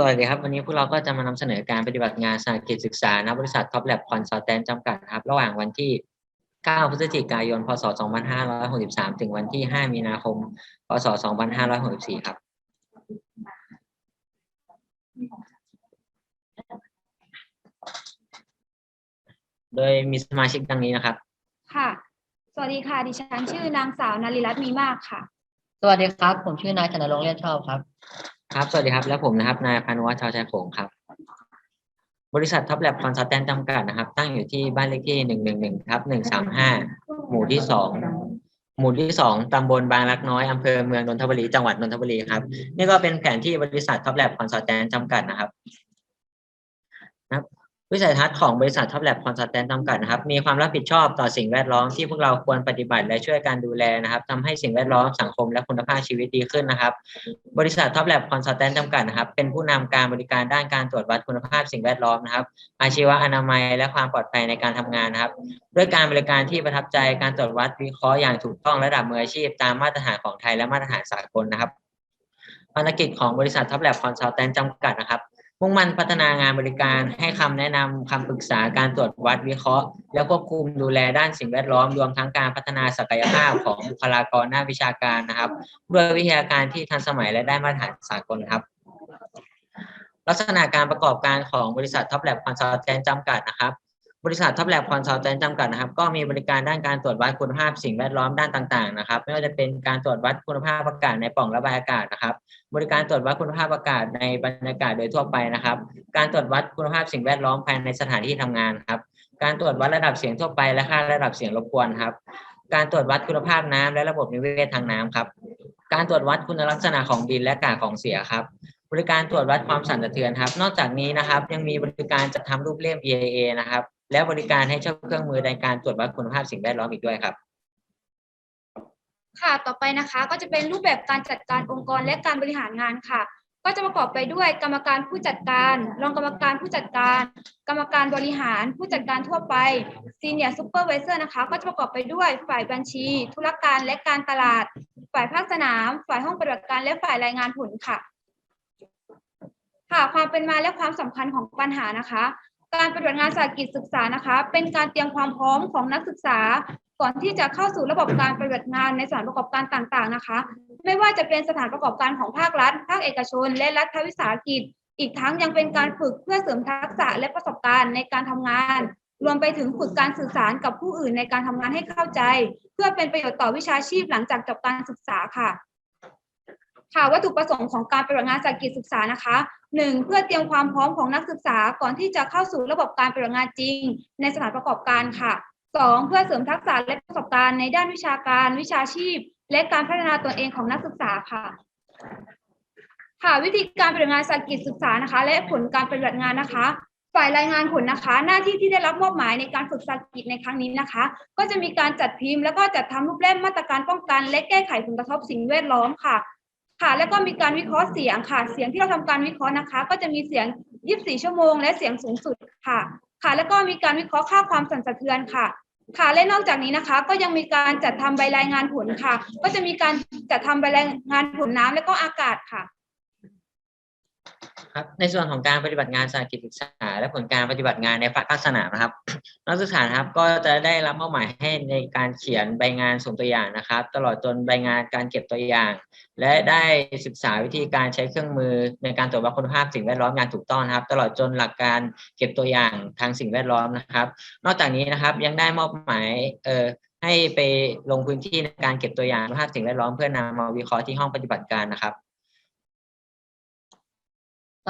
สวัสดีครับ วันนี้พวกเราก็จะมานำเสนอการปฏิบัติงานสาหกิจศึกษาณบริษัทท็อปแลบคอนซัลแทนจำกัดนะครับ ระหว่างวันที่ 9 พฤศจิกายน พศ 2563 ถึงวันที่ 5 มีนาคม พศ 2564 ครับ โดยมีสมาชิกดังนี้นะครับ ค่ะ สวัสดีค่ะ ดิฉันชื่อนางสาวนาริรัตน์มีมากค่ะ สวัสดีครับ ผมชื่อนายชนรงค์เลียนชอบครับ ครับ สวัสดีครับ และผมนะครับ นายพานุวัฒน์ชาวชายโขงครับ บริษัทท็อปแลบคอนซัลแทนจำกัดนะครับ ตั้งอยู่ที่บ้านเลขที่หนึ่งหนึ่งหนึ่งครับหนึ่งสามห้าหมู่ที่สอง หมู่ที่สองตำบลบางรักน้อย อำเภอเมืองนนทบุรี จังหวัดนนทบุรีครับ นี่ก็เป็นแผนที่บริษัทท็อปแลบคอนซัลแทนจำกัดนะครับนะครับ วิสัยทัศน์ของบริษัทท็อปแลบคอนซัลแทนจำกัดนะครับ มีความรับผิดชอบต่อสิ่งแวดล้อมที่พวกเราควรปฏิบัติและช่วยการดูแลนะครับทำให้สิ่งแวดล้อมสังคมและคุณภาพชีวิตดีขึ้นนะครับ บริษัทท็อปแลบคอนซัลแทนจำกัดนะครับ เป็นผู้นำการบริการด้านการตรวจวัดคุณภาพสิ่งแวดล้อมนะครับ อาชีวะอนามัยและความปลอดภัยในการทำงานนะครับ ด้วยการบริการที่ประทับใจการตรวจวัดวิเคราะห์อย่างถูกต้องระดับมืออาชีพ ตามมาตรฐานของไทยและมาตรฐานสากลนะครับภารกิจของบริษัทท็อปแลบคอนซัลแทนจำกัดนะครับ มุ่งมั่นพัฒนางานบริการให้คำแนะนำคำปรึกษาการตรวจวัดวิเคราะห์ และควบคุมดูแลด้านสิ่งแวดล้อมรวมทั้งการพัฒนาศักยภาพของบุคลากรด้านวิชาการนะครับด้วยวิทยาการที่ทันสมัยและได้มาตรฐานสากลครับ ลักษณะการประกอบการของบริษัทท็อปแลบคอนซัลแทนจำกัดนะครับ บริษัทท็อปแลบคอนซัลแทนจำกัดนะครับ ก็มีบริการด้านการตรวจวัดคุณภาพสิ่งแวดล้อมด้านต่างๆนะครับ ไม่ว่าจะเป็นการตรวจวัดคุณภาพอากาศในปล่องระบายอากาศนะครับ บริการตรวจวัดคุณภาพอากาศในบรรยากาศโดยทั่วไปนะครับ การตรวจวัดคุณภาพสิ่งแวดล้อมภายในสถานที่ทำงานครับ การตรวจวัดระดับเสียงทั่วไปและค่าระดับเสียงรบกวนครับ การตรวจวัดคุณภาพน้ำและระบบนิเวศทางน้ำครับ การตรวจวัดคุณลักษณะของดินและอากาศของเสียครับบริการตรวจวัดความสั่นสะเทือนครับ นอกจากนี้นะครับยังมีบริการจัดทำรูปเล่ม EIA นะครับ และบริการให้เช่าเครื่องมือในการตรวจวัดคุณภาพสิ่งแวดล้อมอีกด้วยครับ ค่ะต่อไปนะคะก็จะเป็นรูปแบบการจัดการองค์กรและการบริหารงานค่ะ ก็จะประกอบไปด้วยกรรมการผู้จัดการ รองกรรมการผู้จัดการ กรรมการบริหาร ผู้จัดการทั่วไป Senior Supervisor นะคะก็จะประกอบไปด้วยฝ่ายบัญชี ธุรการและการตลาด ฝ่ายภาคสนาม ฝ่ายห้องปฏิบัติการและฝ่ายรายงานผลค่ะค่ะความเป็นมาและความสำคัญของปัญหานะคะ การปฏิบัติงานสากิจศึกษานะคะ เป็นการเตรียมความพร้อมของนักศึกษา ก่อนที่จะเข้าสู่ระบบการปฏิบัติงานในสถานประกอบการต่างๆนะคะ ไม่ว่าจะเป็นสถานประกอบการของภาครัฐ ภาคเอกชน และรัฐวิสาหกิจ อีกทั้งยังเป็นการฝึกเพื่อเสริมทักษะและประสบการณ์ในการทำงาน รวมไปถึงฝึกการสื่อสารกับผู้อื่นในการทำงานให้เข้าใจ เพื่อเป็นประโยชน์ต่อวิชาชีพหลังจากจบการศึกษาค่ะค่ะวัตถุประสงค์ของการปฏิบัติงานสากิจศึกษานะคะ หนึ่งเพื่อเตรียมความพร้อมของนักศึกษาก่อนที่จะเข้าสู่ระบบการปฏิบัติงานจริง ในสถานประกอบการค่ะสองเพื่อเสริมทักษะและประสบการณ์ในด้านวิชาการวิชาชีพ และการพัฒนาตนเองของนักศึกษาค่ะ ค่ะวิธีการปฏิบัติงานสกิจศึกษานะคะ และผลการปฏิบัติงานนะคะ ฝ่ายรายงานผลนะคะ หน้าที่ที่ได้รับมอบหมายในการฝึกสกิจในครั้งนี้นะคะ ก็จะมีการจัดพิมพ์ แล้วก็จัดทำรูปเล่มมาตรการป้องกัน และแก้ไขผลกระทบสิ่งแวดล้อมค่ะ ค่ะ แล้วก็มีการวิเคราะห์เสียงค่ะ เสียงที่เราทำการวิเคราะห์นะคะ ก็จะมีเสียง 24 ชั่วโมง และเสียงสูงสุดค่ะ ค่ะ แล้วก็มีการวิเคราะห์ค่าความสั่นสะเทือนค่ะ ค่ะ และนอกจากนี้นะคะ ก็ยังมีการจัดทำใบรายงานผลค่ะ ก็จะมีการจัดทำใบรายงานผลน้ำและก็อากาศค่ะ ครับในส่วนของการปฏิบัติงานสาหกิจศึกษา และผลการปฏิบัติงานในภาคสนามนะครับ นักศึกษาครับก็จะได้รับมอบหมายให้ในการเขียนใบงานส่งตัวอย่างนะครับ ตลอดจนใบงานการเก็บตัวอย่าง และได้ศึกษาวิธีการใช้เครื่องมือในการตรวจวัดคุณภาพสิ่งแวดล้อมอย่างถูกต้องนะครับ ตลอดจนหลักการเก็บตัวอย่างทางสิ่งแวดล้อมนะครับ นอกจากนี้นะครับยังได้มอบหมายเอ่อให้ไปลงพื้นที่ในการเก็บตัวอย่างคุณภาพสิ่งแวดล้อมเพื่อนำมาวิเคราะห์ที่ห้องปฏิบัติการนะครับ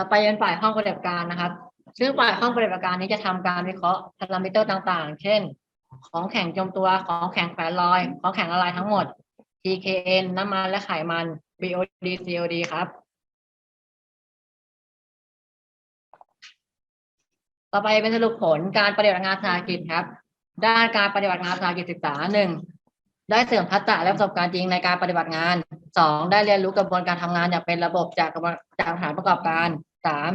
ต่อไปเป็นฝ่ายห้องปฏิบัติการนะครับ ซึ่งฝ่ายห้องปฏิบัติการนี้จะทำการวิเคราะห์พารามิเตอร์ต่างๆ เช่น ของแข็งจมตัวของแข็งแฝงลอย ของแข็งละลายทั้งหมด TKN น้ำมันและไขมัน BOD COD ครับ ต่อไปเป็นสรุปผลการปฏิบัติงานสาหกิจครับ ด้านการปฏิบัติงานสาหกิจศึกษาหนึ่ง ได้เสริมทักษะและประสบการณ์จริงในการปฏิบัติงานสองได้เรียนรู้กระบวนการทำงานอย่างเป็นระบบจากจากสถานประกอบการสาม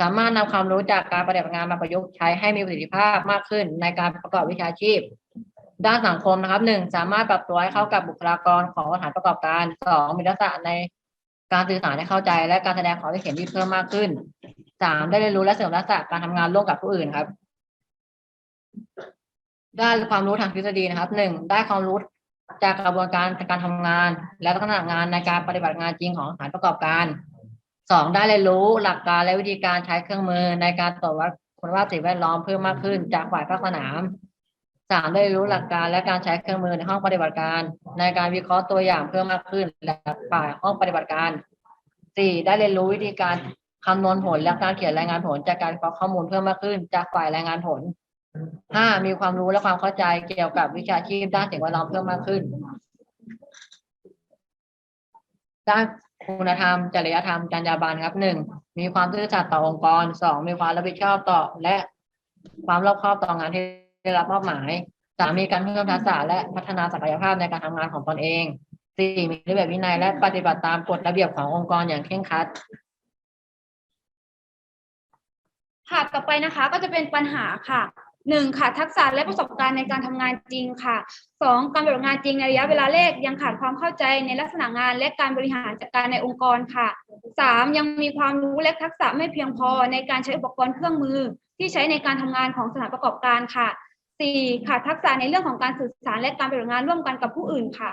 สามารถนำความรู้จากการปฏิบัติงานมาประยุกต์ใช้ให้มีประสิทธิภาพมากขึ้นในการประกอบวิชาชีพ ด้านสังคมนะครับหนึ่งสามารถปรับตัวให้เข้ากับบุคลากรของสถานประกอบการสองมีทักษะในการสื่อสารให้เข้าใจและการแสดงความคิดเห็นที่เพิ่มมากขึ้นสามได้เรียนรู้และเสริมทักษะการทำงานร่วมกับผู้อื่นครับได้ความรู้ทางทฤษฎีนะครับหนึ่งได้ความรู้ จากกระบวนการการทำงาน และลักษณะงานในการปฏิบัติงานจริงของสถานประกอบการสองได้เรียนรู้หลักการและวิธีการใช้เครื่องมือในการตรวจวัดคุณภาพสิ่งแวดล้อมเพิ่มมากขึ้น จากฝ่ายภาคสนามสามได้รู้หลักการและการใช้เครื่องมือในห้องปฏิบัติการ ในการวิเคราะห์ตัวอย่างเพิ่มมากขึ้นและฝ่ายห้องปฏิบัติการสี่ได้เรียนรู้วิธีการคำนวณผลและการเขียนรายงานผลจากการวิเคราะห์ข้อมูลเพิ่มมากขึ้น จากฝ่ายรายงานผล ห้ามีความรู้และความเข้าใจเกี่ยวกับวิชาชีพด้านสิ่งแวดล้อมเพิ่มมากขึ้น ด้านคุณธรรม จริยธรรมจรรยาบรรณครับหนึ่งมีความซื่อสัตย์ต่อองค์กรสองมีความรับผิดชอบต่อ และความรอบคอบต่องานที่ได้รับมอบหมายสามมีการเพิ่มทักษะและพัฒนาศักยภาพในการทำงานของตนเองสี่มีระเบียบวินัยและปฏิบัติตามกฎระเบียบขององค์กรอย่างเคร่งครัดค่ะต่อไปนะคะก็จะเป็นปัญหาค่ะ หนึ่งค่ะทักษะและประสบการณ์ในการทำงานจริงค่ะสองการปฏิบัติงานจริงในระยะเวลาแรกยังขาดความเข้าใจในลักษณะงานและการบริหารจัดการในองค์กรค่ะสามยังมีความรู้และทักษะไม่เพียงพอในการใช้อุปกรณ์เครื่องมือ ที่ใช้ในการทำงานของสถานประกอบการค่ะสี่ขาดทักษะในเรื่องของการสื่อสารและการปฏิบัติงานร่วมกันกับผู้อื่นค่ะ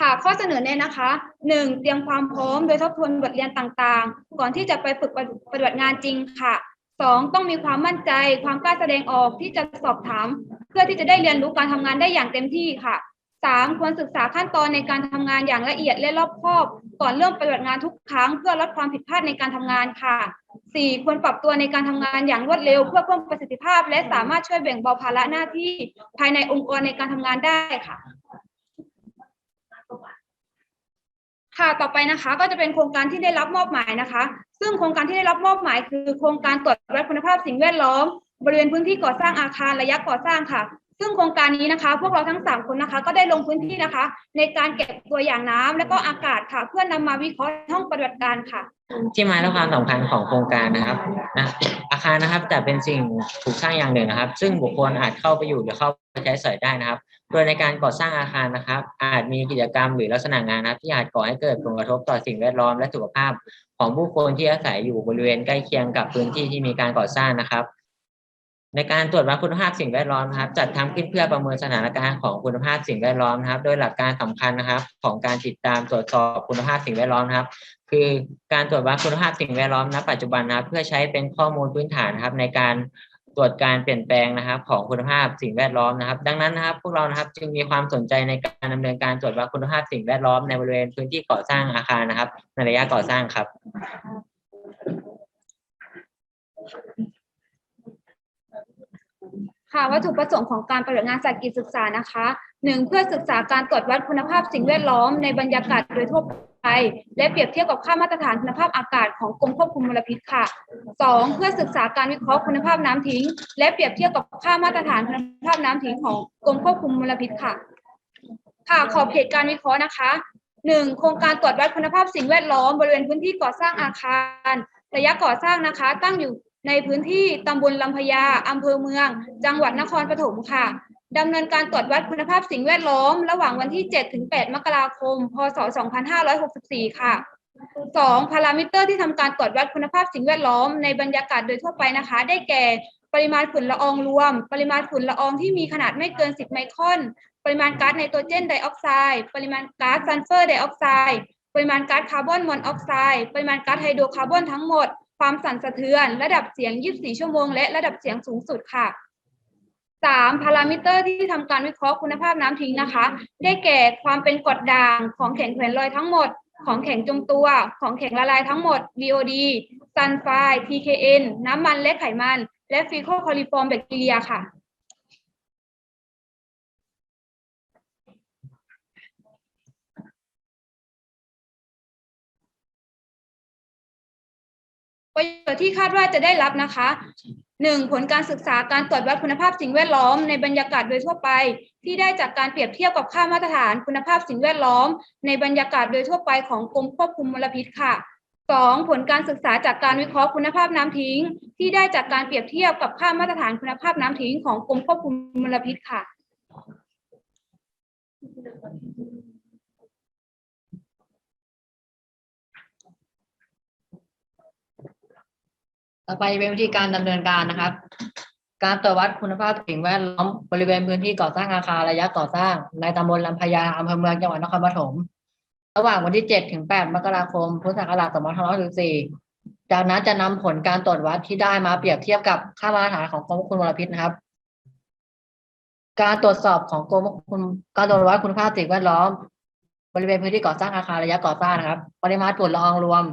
ค่ะข้อเสนอแนะนะคะหนึ่งเตรียมความพร้อมโดยทบทวนบทเรียนต่างๆ ก่อนที่จะไปฝึกปฏิบัติงานจริงค่ะ สองต้องมีความมั่นใจความกล้าแสดงออกที่จะสอบถาม เพื่อที่จะได้เรียนรู้การทำงานได้อย่างเต็มที่ค่ะสามควรศึกษาขั้นตอนในการทำงานอย่างละเอียดและรอบคอบ ก่อนเริ่มปฏิบัติงานทุกครั้ง เพื่อลดความผิดพลาดในการทำงานค่ะสี่ควรปรับตัวในการทำงานอย่างรวดเร็ว เพื่อเพิ่มประสิทธิภาพ และสามารถช่วยแบ่งเบาภาระหน้าที่ ภายในองค์กรในการทำงานได้ค่ะ ค่ะต่อไปนะคะก็จะเป็นโครงการที่ได้รับมอบหมายนะคะ ซึ่งโครงการที่ได้รับมอบหมายคือ โครงการตรวจวัดคุณภาพสิ่งแวดล้อม บริเวณพื้นที่ก่อสร้างอาคารระยะก่อสร้างค่ะ ซึ่งโครงการนี้นะคะ พวกเราทั้งสามคนนะคะ ก็ได้ลงพื้นที่นะคะ ในการเก็บตัวอย่างน้ำและก็อากาศค่ะ เพื่อนำมาวิเคราะห์ห้องปฏิบัติการค่ะ ที่มาและความสำคัญของโครงการนะครับนะาคานะครับแต่เป็นสิ่งถูกสร้างอย่างหนึ่งนะครับ ซึ่งบุคคลอาจเข้าไปอยู่หรือเข้าไปใช้สอยได้นะครับ โดยในการก่อสร้างอาคารนะครับ อาจมีกิจกรรมหรือลักษณะงานนะครับ ที่อาจก่อให้เกิดผลกระทบต่อสิ่งแวดล้อมและสุขภาพ ของผู้คนที่อาศัยอยู่บริเวณใกล้เคียงกับพื้นที่ที่มีการก่อสร้างนะครับ ในการตรวจวัดคุณภาพสิ่งแวดล้อมนะครับ จัดทำขึ้นเพื่อประเมินสถานการณ์ของคุณภาพสิ่งแวดล้อมนะครับ โดยหลักการสำคัญนะครับ ของการติดตามตรวจสอบคุณภาพสิ่งแวดล้อมครับ คือการตรวจวัดคุณภาพสิ่งแวดล้อมณปัจจุบันนะครับ เพื่อใช้เป็นข้อมูลพื้นฐานนะครับ ในการตรวจการเปลี่ยนแปลงนะครับ ของคุณภาพสิ่งแวดล้อมนะครับ ดังนั้นนะครับ พวกเรานะครับจึงมีความสนใจในการดำเนินการตรวจวัดคุณภาพสิ่งแวดล้อมในบริเวณพื้นที่ก่อสร้างอาคารนะครับในระยะก่อสร้างครับ ค่ะวัตถุประสงค์ของการปฏิบัติงานสายกิจศึกษานะคะหนึ่งเพื่อศึกษาการตรวจวัดคุณภาพสิ่งแวดล้อมในบรรยากาศโดยทั่วไปและเปรียบเทียบกับค่ามาตรฐานคุณภาพอากาศของกรมควบคุมมลพิษค่ะสองเพื่อศึกษาการวิเคราะห์คุณภาพน้ำทิ้ง และเปรียบเทียบกับค่ามาตรฐานคุณภาพน้ำทิ้งของกรมควบคุมมลพิษค่ะ ค่ะขอบเขตการวิเคราะห์นะคะหนึ่งโครงการตรวจวัดคุณภาพสิ่งแวดล้อมบริเวณพื้นที่ก่อสร้างอาคาร ระยะก่อสร้างนะคะ ตั้งอยู่ ในพื้นที่ตำบลลำพญาอำเภอเมือง จังหวัดนครปฐมค่ะดำเนินการตรวจวัดคุณภาพสิ่งแวดล้อม ระหว่างวันที่ 7 ถึง 8 มกราคม พศ 2564 ค่ะ 2. พารามิเตอร์ที่ทำการตรวจวัดคุณภาพสิ่งแวดล้อมในบรรยากาศโดยทั่วไปนะคะ ได้แก่ ปริมาณฝุ่นละอองรวม ปริมาณฝุ่นละอองที่มีขนาดไม่เกิน 10 ไมครอน ปริมาณก๊าซไนโตรเจนไดออกไซด์ปริมาณก๊าซซัลเฟอร์ไดออกไซด์ปริมาณก๊าซคาร์บอนมอนอกไซด์ปริมาณก๊าซไฮโดรคาร์บอนทั้งหมด ความสั่นสะเทือน ระดับเสียง 24 ชั่วโมง และระดับเสียงสูงสุดค่ะ 3. พารามิเตอร์ที่ทำการวิเคราะห์คุณภาพน้ำทิ้งนะคะ ได้แก่ความเป็นกรดด่างของแข็งแขวนลอยทั้งหมด ของแข็งจมตัว ของแข็งละลายทั้งหมด BOD ซันไฟ TKN น้ำมันและไขมัน และฟีโคคอลิฟอร์มแบคทีเรียค่ะ ประโยชน์ที่คาดว่าจะได้รับนะคะหนึ่งผลการศึกษาการตรวจวัดคุณภาพสิ่งแวดล้อมในบรรยากาศโดยทั่วไป ที่ได้จากการเปรียบเทียบกับค่ามาตรฐานคุณภาพสิ่งแวดล้อม ในบรรยากาศโดยทั่วไปของกรมควบคุมมลพิษค่ะสองผลการศึกษาจากการวิเคราะห์คุณภาพน้ำทิ้ง ที่ได้จากการเปรียบเทียบกับค่ามาตรฐานคุณภาพน้ำทิ้งของกรมควบคุมมลพิษค่ะ ต่อไปเป็นวิธีการดำเนินการนะครับ การตรวจวัดคุณภาพสิ่งแวดล้อมบริเวณพื้นที่ก่อสร้างอาคารระยะก่อสร้าง ในตำบลลำพญาอำเภอเมืองจังหวัดนครปฐมระหว่างวันที่ 7 ถึง 8 มกราคม พุทธศักราช2564จากนั้นจะนำผลการตรวจวัดที่ได้มาเปรียบเทียบกับค่ามาตรฐานของกรมควบคุมมลพิษนะครับ การตรวจสอบของกรมควบคุมการตรวจวัดคุณภาพสิ่งแวดล้อม บริเวณพื้นที่ก่อสร้างอาคารระยะก่อสร้างนะครับ ปริมาณฝุ่นละอองรวม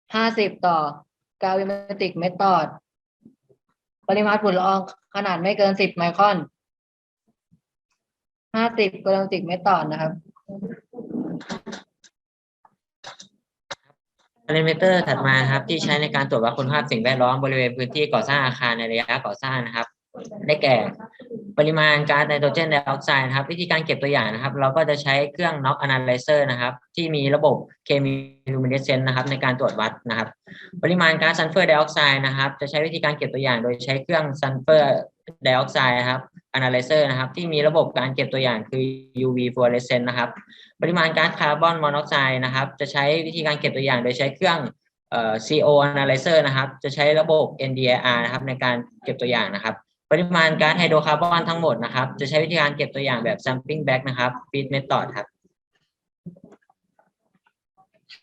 50 ต่อ กาวิเมติกเมทอด ปริมาณฝุ่นละอองขนาดไม่เกินสิบไมครอน50กาวิเมติกเมตรต่อนะครับพารามิเตอร์ถัดมาครับ ที่ใช้ในการตรวจวัดคุณภาพสิ่งแวดล้อมบริเวณพื้นที่ก่อสร้างอาคารในระยะก่อสร้างนะครับ ได้แก่ ปริมาณก๊าซไนโตรเจนไดออกไซด์นะครับ วิธีการเก็บตัวอย่างนะครับ เราก็จะใช้เครื่อง NOx Analyzer นะครับ ที่มีระบบเคมีลูมิเนเซนต์นะครับ ในการตรวจวัดนะครับ ปริมาณก๊าซซัลเฟอร์ไดออกไซด์นะครับ จะใช้วิธีการเก็บตัวอย่าง โดยใช้เครื่องซัลเฟอร์ไดออกไซด์นะครับ Analyzer นะครับ ที่มีระบบการเก็บตัวอย่างคือ UV fluorescence นะครับ ปริมาณก๊าซคาร์บอนมอนอกไซด์นะครับ จะใช้วิธีการเก็บตัวอย่าง โดยใช้เครื่องเอ่อ CO analyzer นะครับ จะใช้ระบบ NDIR นะครับ ในการเก็บตัวอย่างนะครับ ปริมาณก๊าซไฮโดรคาร์บอนทั้งหมดนะครับ จะใช้วิธีการเก็บตัวอย่างแบบ sampling back นะครับ feed method ครับ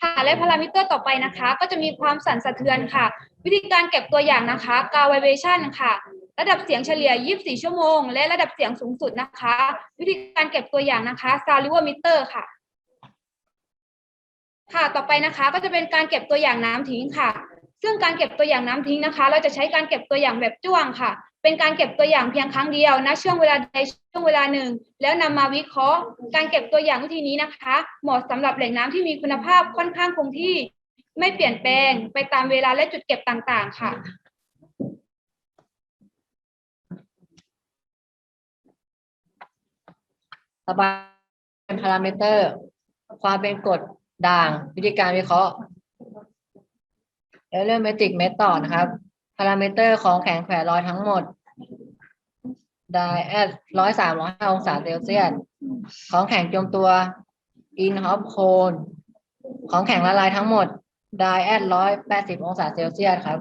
ค่ะและพารามิเตอร์ต่อไปนะคะ ก็จะมีความสั่นสะเทือนค่ะ วิธีการเก็บตัวอย่างนะคะ กา vibration ค่ะ ระดับเสียงเฉลี่ย 24 ชั่วโมง และระดับเสียงสูงสุดนะคะ วิธีการเก็บตัวอย่างนะคะ sound level meter ค่ะ ค่ะต่อไปนะคะ ก็จะเป็นการเก็บตัวอย่างน้ำทิ้งค่ะ ซึ่งการเก็บตัวอย่างน้ำทิ้งนะคะ เราจะใช้การเก็บตัวอย่างแบบจ้วงค่ะ เป็นการเก็บตัวอย่างเพียงครั้งเดียวณช่วงเวลาใดช่วงเวลาหนึ่ง แล้วนำมาวิเคราะห์ การเก็บตัวอย่างวิธีนี้นะคะ เหมาะสำหรับแหล่งน้ำที่มีคุณภาพค่อนข้างคงที่ ไม่เปลี่ยนแปลงไปตามเวลาและจุดเก็บต่าง ๆ ค่ะต่อไปเป็นพารามิเตอร์ ความเป็นกรดด่าง วิธีการวิเคราะห์ แล้วเรื่องเมตริกเมตต่อนะครับ พารามิเตอร์ของแข็งแขวนลอยทั้งหมดได้แอดร้อยสามร้อยห้าองศาเซลเซียสของแข็งจมตัวอินฮอปโคนของแข็งละลายทั้งหมดได้แอดร้อยแปดสิบองศาเซลเซียสครับ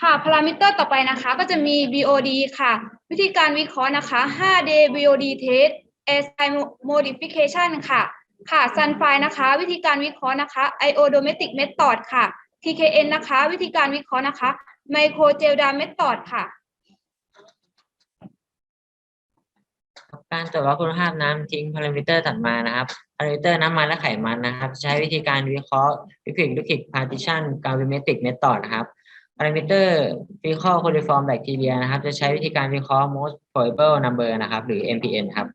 ค่ะพารามิเตอร์ต่อไปนะคะก็จะมี BOD ค่ะ วิธีการวิเคราะห์นะคะ 5day BOD test ASI modification ค่ะ ค่ะ Sunfire นะคะ วิธีการวิเคราะห์นะคะ Iodometric method ค่ะ TKN นะคะ วิธีการวิเคราะห์นะคะ Microgelda method ค่ะ การตรวจวัดคุณภาพน้ำทิ้งพารามิเตอร์ถัดมานะครับพารามิเตอร์น้ำมันและไขมันนะครับ ใช้วิธีการวิเคราะห์ liquid liquid partition gravimetric method นะครับพารามิเตอร์ fecal coliform bacteria นะครับ จะใช้วิธีการวิเคราะห์ most probable number นะครับ หรือ MPN ครับ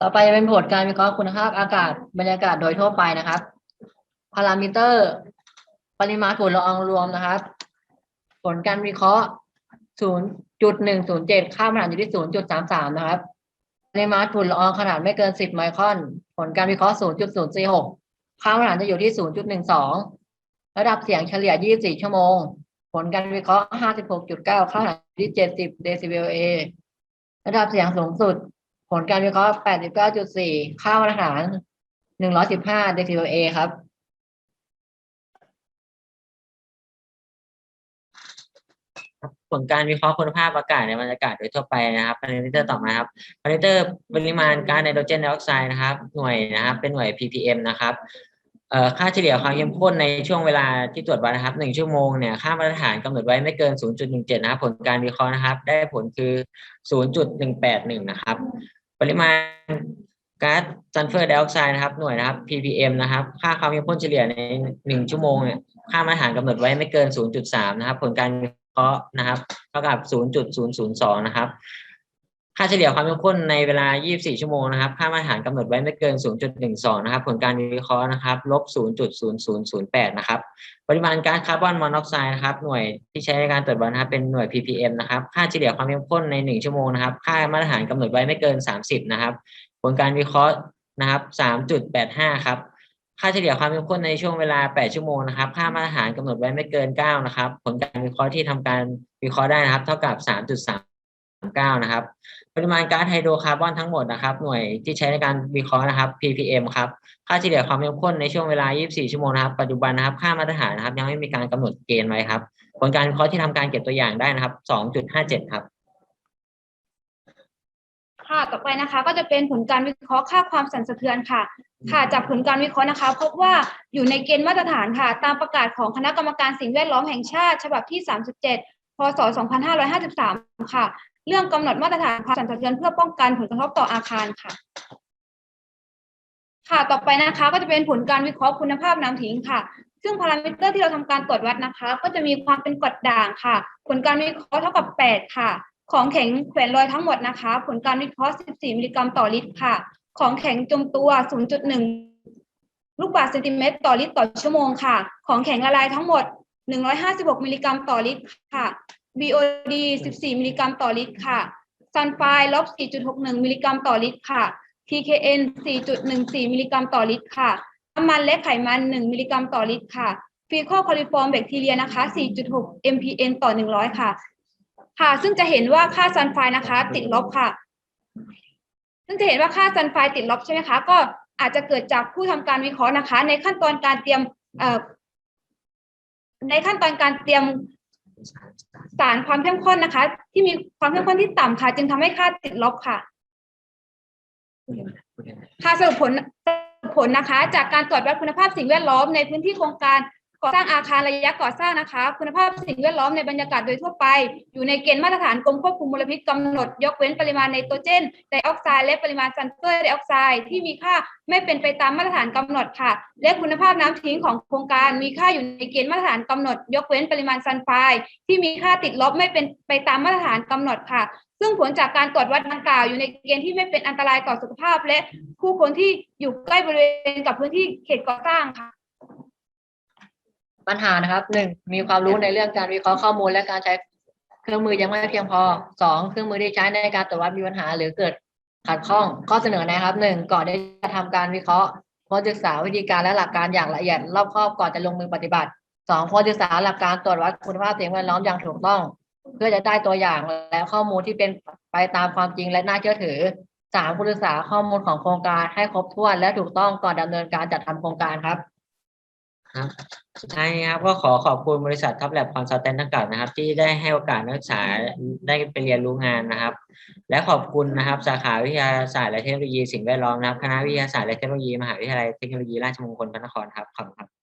ต่อไปเป็นผลการวิเคราะห์คุณภาพอากาศบรรยากาศโดยทั่วไปนะครับ พารามิเตอร์ ปริมาณฝุ่นละอองรวมนะครับ ผลการวิเคราะห์ 0.107 ค่ามาตรฐานอยู่ที่ 0.33 นะครับ ปริมาณฝุ่นละอองขนาดไม่เกิน 10 ไมครอน ผลการวิเคราะห์ 0.046 ค่ามาตรฐานจะอยู่ที่ 0.12 ระดับเสียงเฉลี่ย 24 ชั่วโมง ผลการวิเคราะห์ 56.9 ค่ามาตรฐานอยู่ที่ 70 เดซิเบลเอ ระดับเสียงสูงสุด ผลการวิเคราะห์89.4ค่ามาตรฐาน115เดซิเบลเอครับ ผลการวิเคราะห์คุณภาพอากาศในบรรยากาศโดยทั่วไปนะครับพารามิเตอร์ต่อมาครับพารามิเตอร์ปริมาณก๊าซไนโตรเจนไดออกไซด์นะครับ หน่วยนะครับ เป็นหน่วย ppm นะครับเอ่อค่าเฉลี่ยความเข้มข้นในช่วงเวลาที่ตรวจวัดนะครับหนึ่งชั่วโมงเนี่ยค่ามาตรฐานกำหนดไว้ไม่เกิน 0.17 นะครับ ผลการวิเคราะห์นะครับ ได้ผลคือ 0.181 นะครับ ปริมาณก๊าซซัลเฟอร์ไดออกไซด์นะครับหน่วยนะครับ ppm นะครับ ค่าความเข้มข้นเฉลี่ยในหนึ่งชั่วโมงเนี่ยค่ามาตรฐานกำหนดไว้ไม่เกิน 0.3 นะครับ ผลการวิเคราะห์นะครับเท่ากับ 0.002 นะครับ ค่าเฉลี่ยความเข้มข้นในเวลา 24 ชั่วโมงนะครับ ค่ามาตรฐานกำหนดไว้ไม่เกิน 0.12 นะครับ ผลการวิเคราะห์นะครับ ลบ 0.0008 นะครับ ปริมาณก๊าซคาร์บอนมอนอกไซด์นะครับ หน่วยที่ใช้ในการตรวจวัดนะครับ เป็นหน่วย ppm นะครับ ค่าเฉลี่ยความเข้มข้นใน 1 ชั่วโมงนะครับ ค่ามาตรฐานกำหนดไว้ไม่เกิน 30 นะครับ ผลการวิเคราะห์นะครับ 3.85 ครับ ค่าเฉลี่ยความเข้มข้นในช่วงเวลา 8 ชั่วโมงนะครับ ค่ามาตรฐานกำหนดไว้ไม่เกิน 9 นะครับ ผลการวิเคราะห์ที่ทำการวิเคราะห์ได้นะครับ เท่ากับ 3.3 เก้านะครับ ปริมาณก๊าซไฮโดรคาร์บอนทั้งหมดนะครับ หน่วยที่ใช้ในการวิเคราะห์นะครับ ppm ครับ ค่าเฉลี่ยความเข้มข้นในช่วงเวลา 24 ชั่วโมงนะครับ ปัจจุบันนะครับ ค่ามาตรฐานนะครับ ยังไม่มีการกำหนดเกณฑ์ไว้ครับ ผลการวิเคราะห์ที่ทำการเก็บตัวอย่างได้นะครับ 2.57 ครับ ค่ะ ต่อไปนะคะ ก็จะเป็นผลการวิเคราะห์ค่าความสั่นสะเทือนค่ะ ค่ะ จากผลการวิเคราะห์นะคะ พบว่าอยู่ในเกณฑ์มาตรฐานค่ะ ตามประกาศของคณะกรรมการสิ่งแวดล้อมแห่งชาติ ฉบับที่ 37พศ 2553 ค่ะ เรื่องกำหนดมาตรฐานความสั่นสะเทือนเพื่อป้องกันผลกระทบต่ออาคารค่ะ ค่ะต่อไปนะคะ ก็จะเป็นผลการวิเคราะห์คุณภาพน้ำทิ้งค่ะ ซึ่งพารามิเตอร์ที่เราทำการตรวจวัดนะคะ ก็จะมีความเป็นกรดด่างค่ะ ผลการวิเคราะห์เท่ากับ 8 ค่ะ ของแข็งแขวนลอยทั้งหมดนะคะ ผลการวิเคราะห์ 14 มิลลิกรัมต่อลิตรค่ะ ของแข็งจมตัว 0.1 ลูกบาศก์เซนติเมตรต่อลิตรต่อชั่วโมงค่ะ ของแข็งละลายทั้งหมด 156 มิลลิกรัมต่อลิตรค่ะ BOD 14 มิลลิกรัมต่อลิตรค่ะซัลไฟลบ 4.61 มิลลิกรัมต่อลิตรค่ะ PKN 4.14 มิลลิกรัมต่อลิตรค่ะน้ำมันและไขมัน 1 มิลลิกรัมต่อลิตรค่ะฟีคอลคอลิฟอร์มแบคทีเรียนะคะ 4.6 mpn ต่อ 100 ค่ะ ค่ะ ซึ่งจะเห็นว่าค่าซัลไฟนะคะ ติดลบค่ะ ซึ่งจะเห็นว่าค่าซัลไฟติดลบใช่ไหมคะ ก็อาจจะเกิดจากผู้ทำการวิเคราะห์นะคะ ในขั้นตอนการเตรียมในขั้นตอนการเตรียม สารความเข้มข้นนะคะ ที่มีความเข้มข้นที่ต่ำค่ะ จึงทำให้ค่าติดลบค่ะค่ะสรุปผลสรุปผลนะคะ จากการตรวจวัดคุณภาพสิ่งแวดล้อมในพื้นที่โครงการ ก่อสร้างอาคารระยะก่อสร้างนะคะ คุณภาพสิ่งแวดล้อมในบรรยากาศโดยทั่วไป อยู่ในเกณฑ์มาตรฐานกรมควบคุมมลพิษกำหนด ยกเว้นปริมาณไนโตรเจนไดออกไซด์และปริมาณซัลเฟอร์ไดออกไซด์ที่มีค่าไม่เป็นไปตามมาตรฐานกำหนดค่ะ และคุณภาพน้ำทิ้งของโครงการ มีค่าอยู่ในเกณฑ์มาตรฐานกำหนด ยกเว้นปริมาณซัลไฟด์ที่มีค่าติดลบไม่เป็นไปตามมาตรฐานกำหนดค่ะ ซึ่งผลจากการตรวจวัดดังกล่าวอยู่ในเกณฑ์ที่ไม่เป็นอันตรายต่อสุขภาพ และผู้คนที่อยู่ใกล้บริเวณกับพื้นที่เขตก่อสร้างค่ะ ปัญหานะครับหนึ่งมีความรู้ในเรื่องการวิเคราะห์ข้อมูลและการใช้เครื่องมือยังไม่เพียงพอสองเครื่องมือที่ใช้ในการตรวจวัดมีปัญหา หรือเกิดขัดข้องข้อเสนอนะครับหนึ่งก่อนที่จะทำการวิเคราะห์ควรศึกษาวิธีการและหลักการอย่างละเอียดรอบคอบก่อนจะลงมือปฏิบัติสองควรศึกษาหลักการตรวจวัดคุณภาพเสิ่งแวดล้อมอย่างถูกต้อง เพื่อจะได้ตัวอย่างและข้อมูลที่เป็นไปตามความจริงและน่าเชื่อถือสามควรศึกษาข้อมูลของโครงการให้ครบถ้วนและถูกต้องก่อนดำเนินการจัดทำโครงการครับ ครับสุดท้ายนะครับก็ขอขอบคุณบริษัทท็อปแลบคอนซัลแทนต์ทั้งเก่านะครับ ที่ได้ให้โอกาสนักศึกษาได้ไปเรียนรู้งานนะครับ และขอบคุณนะครับสาขาวิทยาศาสตร์และเทคโนโลยีสิ่งแวดล้อมนะครับคณะวิทยาศาสตร์และเทคโนโลยีมหาวิทยาลัยเทคโนโลยีราชมงคลพระนครครับขอบคุณครับ